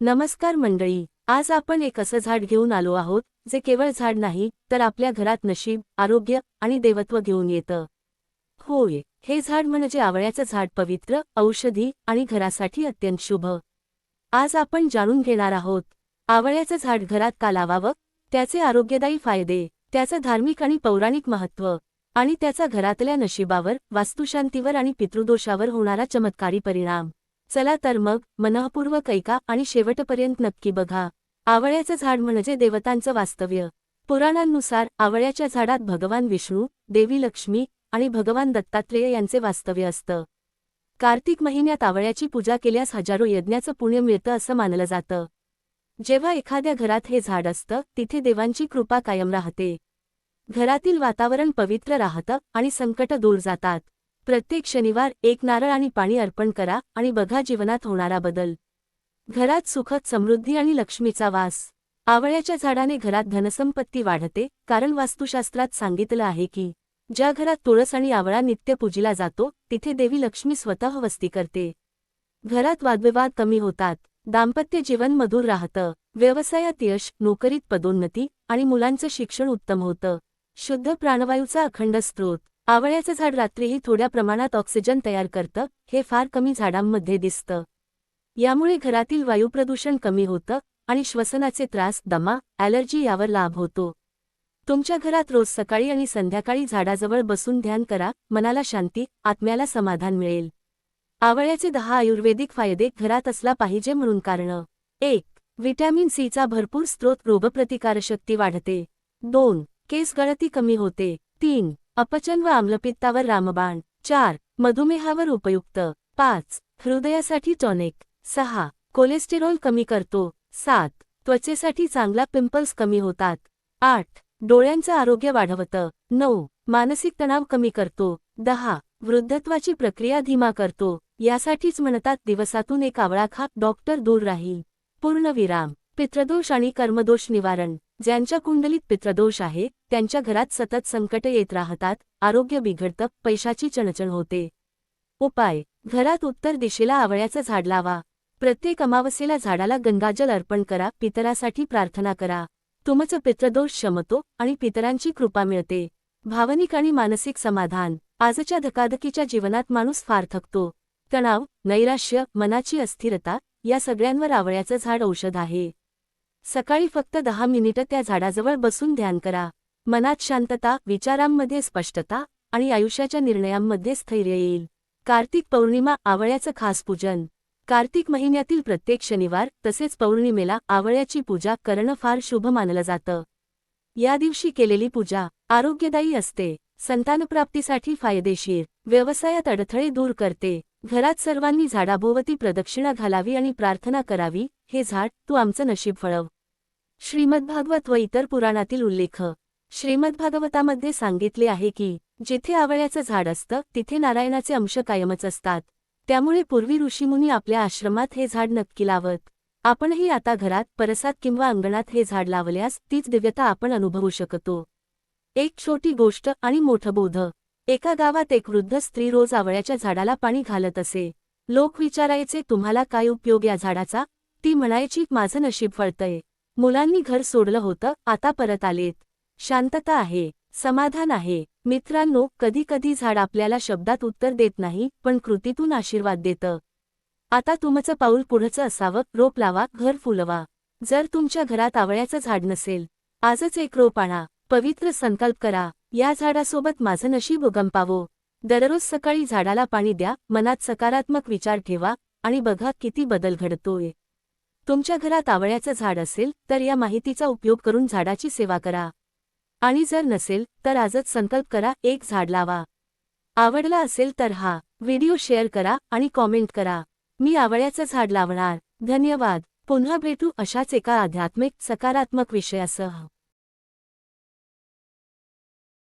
नमस्कार मंडळी आज आपण एक असं झाड घेऊन आलो आहोत जे केवळ झाड नाही तर आपल्या घरात नशीब आरोग्य आणि देवत्व घेऊन येतं. होय हे झाड म्हणजे आवळ्याचं झाड पवित्र औषधी आणि घरासाठी अत्यंत शुभ. आज आपण जाणून घेणार आहोत आवळ्याचं झाड घरात का लावावं? त्याचे आरोग्यदायी फायदे त्याचं धार्मिक आणि पौराणिक महत्त्व आणि त्याचा घरातल्या नशिबावर वास्तुशांतीवर आणि पितृदोषावर होणारा चमत्कारी परिणाम. चला तर मग मनःपूर्वक ऐका आणि शेवटपर्यंत नक्की बघा. आवळ्याचं झाड म्हणजे देवतांचं वास्तव्य. पुराणांनुसार आवळ्याच्या झाडात भगवान विष्णू देवी लक्ष्मी आणि भगवान दत्तात्रेय यांचे वास्तव्य असतं. कार्तिक महिन्यात आवळ्याची पूजा केल्यास हजारो यज्ञाचं पुण्य मिळतं असं मानलं जातं. जेव्हा एखाद्या घरात हे झाड असतं तिथे देवांची कृपा कायम राहते. घरातील वातावरण पवित्र राहतं आणि संकट दूर जातात. प्रत्येक शनिवार एक नारळ आणि पाणी अर्पण करा आणि बघा जीवनात होणारा बदल. घरात सुखद समृद्धी आणि लक्ष्मीचा वास. आवळ्याच्या झाडाने घरात धनसंपत्ती वाढते कारण वास्तुशास्त्रात सांगितलं आहे की ज्या घरात तुळस आणि आवळा नित्य पूजिला जातो तिथे देवी लक्ष्मी स्वतः वस्ती करते. घरात वादविवाद कमी होतात दाम्पत्य जीवन मधुर राहतं व्यवसायात यश नोकरीत पदोन्नती आणि मुलांचं शिक्षण उत्तम होतं. शुद्ध प्राणवायूचा अखंड स्रोत. आवळ्याचं झाड रात्रीही थोड्या प्रमाणात ऑक्सिजन तयार करतं हे फार कमी झाडांमध्ये दिसतं. यामुळे घरातील वायुप्रदूषण कमी होतं आणि श्वसनाचे त्रास दमा ॲलर्जी यावर लाभ होतो. तुमच्या घरात रोज सकाळी आणि संध्याकाळी झाडाजवळ बसून ध्यान करा मनाला शांती आत्म्याला समाधान मिळेल. आवळ्याचे दहा आयुर्वेदिक फायदे घरात असला पाहिजे म्हणून कारण. एक व्हिटॅमिन सीचा भरपूर स्रोत रोगप्रतिकारशक्ती वाढते. दोन केस गळती कमी होते. तीन अपचन व आम्लपित्तावर रामबाण. चार मधुमेहावर उपयुक्त. पाच हृदयासाठी टॉनिक. सहा कोलेस्टेरॉल कमी करतो. सात त्वचेसाठी चांगला पिंपल्स कमी होतात. आठ डोळ्यांचं आरोग्य वाढवतं. नऊ मानसिक तणाव कमी करतो. दहा वृद्धत्वाची प्रक्रिया धीमा करतो. यासाठीच म्हणतात दिवसातून एक आवळा खा डॉक्टर दूर राहील. पूर्णविराम. पित्रदोष आणि कर्मदोष निवारण. ज्यांच्या कुंडलीत पित्रदोष आहे त्यांच्या घरात सतत संकट येत राहतात आरोग्य बिघडतं पैशाची चणचण होते. उपाय. घरात उत्तर दिशेला आवळ्याचं झाड लावा. प्रत्येक अमावस्येला झाडाला गंगाजल अर्पण करा पितरासाठी प्रार्थना करा. तुमचं पितृदोष शमतो आणि पितरांची कृपा मिळते. भावनिक आणि मानसिक समाधान. आजच्या धकाधकीच्या जीवनात माणूस फार थकतो. तणाव नैराश्य मनाची अस्थिरता या सगळ्यांवर आवळ्याचं झाड औषध आहे. सकाळी फक्त दहा मिनिटं त्या झाडाजवळ बसून ध्यान करा. मनात शांतता विचारांमध्ये स्पष्टता आणि आयुष्याच्या निर्णयांमध्ये स्थैर्य येईल. कार्तिक पौर्णिमा आवळ्याचं खास पूजन. कार्तिक महिन्यातील प्रत्येक शनिवार तसेच पौर्णिमेला आवळ्याची पूजा करणं फार शुभ मानलं जातं. या दिवशी केलेली पूजा आरोग्यदायी असते. संतानप्राप्तीसाठी फायदेशीर. व्यवसायात अडथळे दूर करते. घरात सर्वांनी झाडाभोवती प्रदक्षिणा घालावी आणि प्रार्थना करावी हे झाड तू आमचं नशीब फळव. श्रीमद्भागवत व इतर पुराणातील उल्लेख श्रीमद्भागवतामध्ये सांगितले आहे की जिथे आवळ्याचं झाड असतं तिथे नारायणाचे अंश कायमच असतात. त्यामुळे पूर्वी ऋषीमुनी आपल्या आश्रमात हे झाड नक्की लावत. आपणही आता घरात परसात किंवा अंगणात हे झाड लावल्यास तीच दिव्यता आपण अनुभवू शकतो. एक छोटी गोष्ट आणि मोठं बोध. एका गावात एक वृद्ध स्त्री रोज आवळ्याच्या झाडाला पाणी घालत असे. लोक विचारायचे तुम्हाला काय उपयोग या झाडाचा? ती म्हणायची माझं नशीब फळतंय. मुलांनी घर सोडलं होतं आता परत आलेत. शांतता आहे समाधान आहे. मित्रांनो कधी कधी झाड आपल्याला शब्दात उत्तर देत नाही पण कृतीतून आशीर्वाद देतं. आता तुमचं पाऊल पुढचं असावं रोप लावा घर फुलवा. जर तुमच्या घरात आवळ्याचं झाड नसेल आजच एक रोप आणा पवित्र संकल्प करा. या झाडासोबत माझं नशीब उगंपावो दररोज सकाळी झाडाला पाणी द्या मनात सकारात्मक विचार ठेवा आणि बघा किती बदल घडतोय. तुमच्या घरात आवळ्याचं झाड असेल तर या माहितीचा उपयोग करून झाडाची सेवा करा. आणि जर नसेल तर आजच संकल्प करा एक झाड लावा. आवडला असेल तर हा व्हिडिओ शेअर करा आणि कॉमेंट करा. मी आवळ्याचं झाड लावणार. धन्यवाद. पुन्हा भेटू अशाच एका आध्यात्मिक सकारात्मक विषयासह.